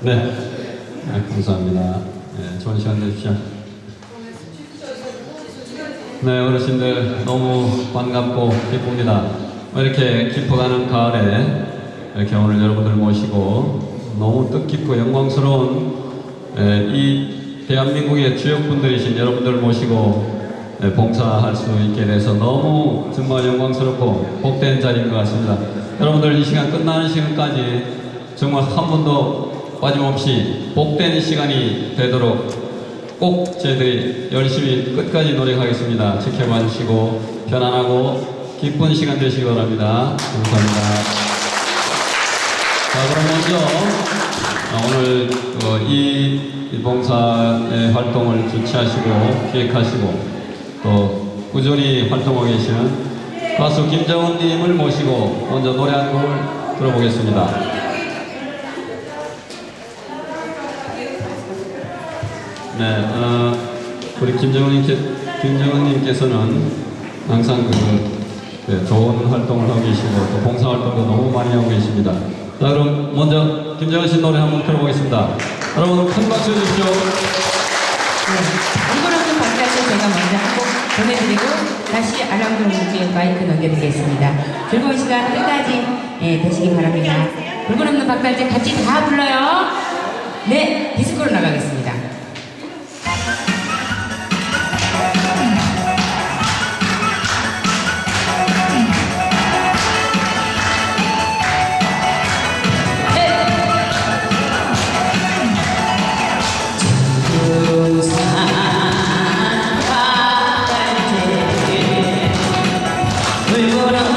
네, 네, 감사합니다. 네, 좋은 시간 되십시오. 네, 어르신들 너무 반갑고 기쁩니다. 뭐 이렇게 깊어가는 가을에 이렇게 오늘 여러분들 모시고 너무 뜻깊고 영광스러운 에, 이 대한민국의 주역분들이신 여러분들 모시고 에, 봉사할 수 있게 돼서 너무 정말 영광스럽고 복된 자리인 것 같습니다. 여러분들 이 시간 끝나는 시간까지 정말 한 번도 빠짐없이 복된 시간이 되도록 꼭 저희들이 열심히 끝까지 노력하겠습니다. 지켜봐 주시고 편안하고 기쁜 시간 되시기 바랍니다. 감사합니다. 자, 그럼 먼저 어, 오늘 어, 이, 이 봉사의 활동을 주최하시고 기획하시고 또 꾸준히 활동하고 계시는 가수 김정은님을 모시고 먼저 노래 한 곡을 들어보겠습니다. 네, 어, 우리 김정은님께, 김정은님께서는 항상 그, 그 좋은 활동을 하고 계시고 또 봉사 활동도 너무 많이 하고 계십니다. 자, 그럼 먼저 김정은 씨 노래 한번 들어보겠습니다. 여러분 큰 박수 주십시오. 이거라도 바깥에 제가 먼저 한곡 보내드리고 다시 알람동님께 마이크 넘겨드리겠습니다. 즐거운 시간 끝까지 예, 되시기 바랍니다. 물건 없는 바깥에 같이 다 불러요. 네, 디스코로 나가겠습니다. 물건 없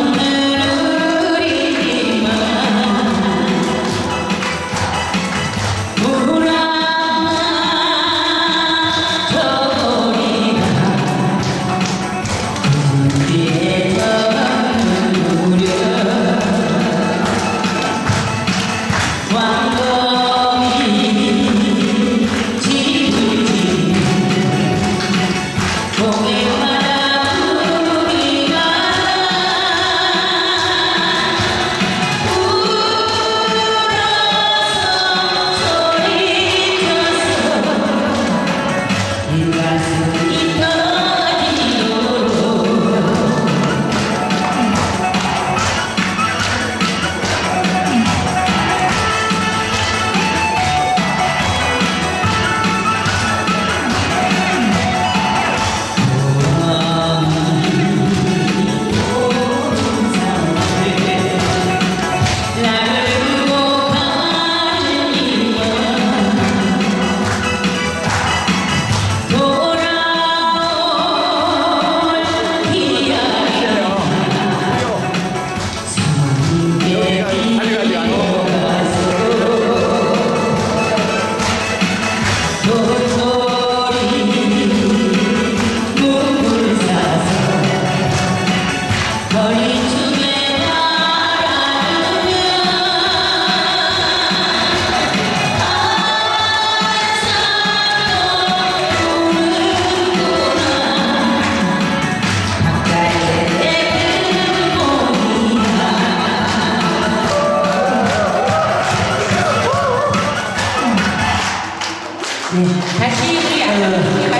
แท็กซี่เนี่อ่ไป